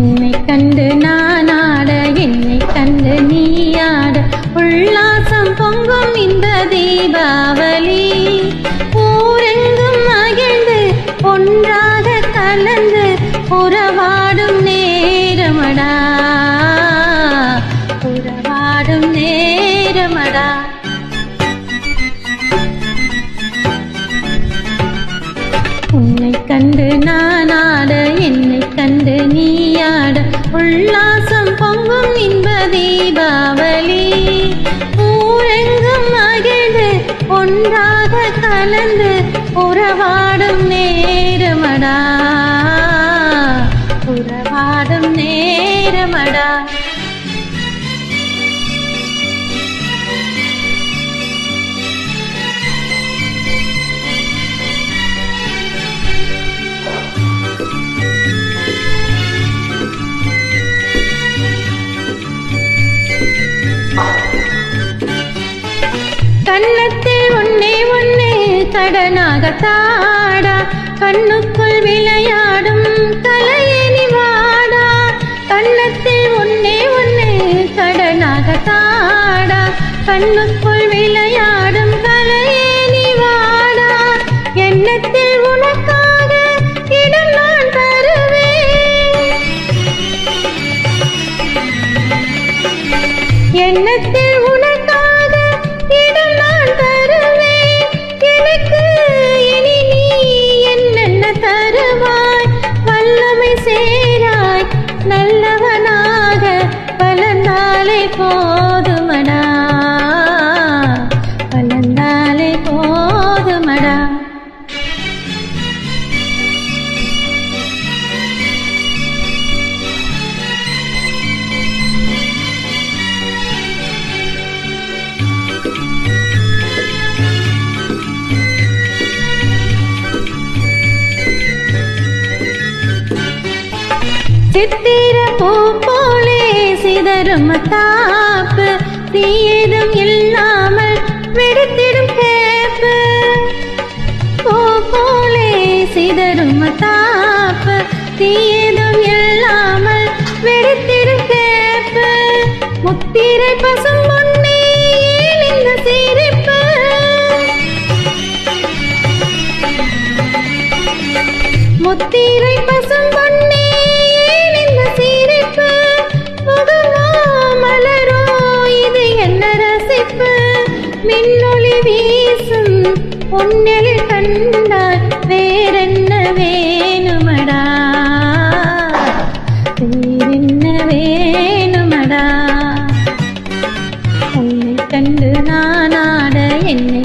உன்னை கண்டு நான் ஆட என்னை கண்டு நீ ஆட உல்லாசம் பொங்கும் இந்த தீபாவளி. ஊரெங்கும் மகிழ்ந்து ஒன்றாக கலந்து உறவாடும் நேரமடா. உறவாடும் நேரமடா. உன்னை கண்டு நான் கலந்து உறவா கடனாக கண்ணுக்குள் விளையாடும் கலையணி வாடா கண்ணத்தில் ஒன்னே ஒன்னே கடனாகத்தாடா கண்ணுக்குள் விளையாடும் சித்திர பூ போலே சிதறும் தாப்பு. தீயதும் இல்லாமல் வெடித்திடும் கேப்பு. பூ போலே சிதறும் தாப்பு. தீயதும் இல்லாமல் வெடித்திடும் கேப்பு. முத்திரை பசும் முன்னே இந்த சிரிப்பு. முத்திரை பசும் வெண்ணொளி வீசும் பொன்னெழு கண்டால் வேறென்ன வேணுமடா? வேறென்ன வேணுமடா? உன்னை கண்டு நானாட என்னை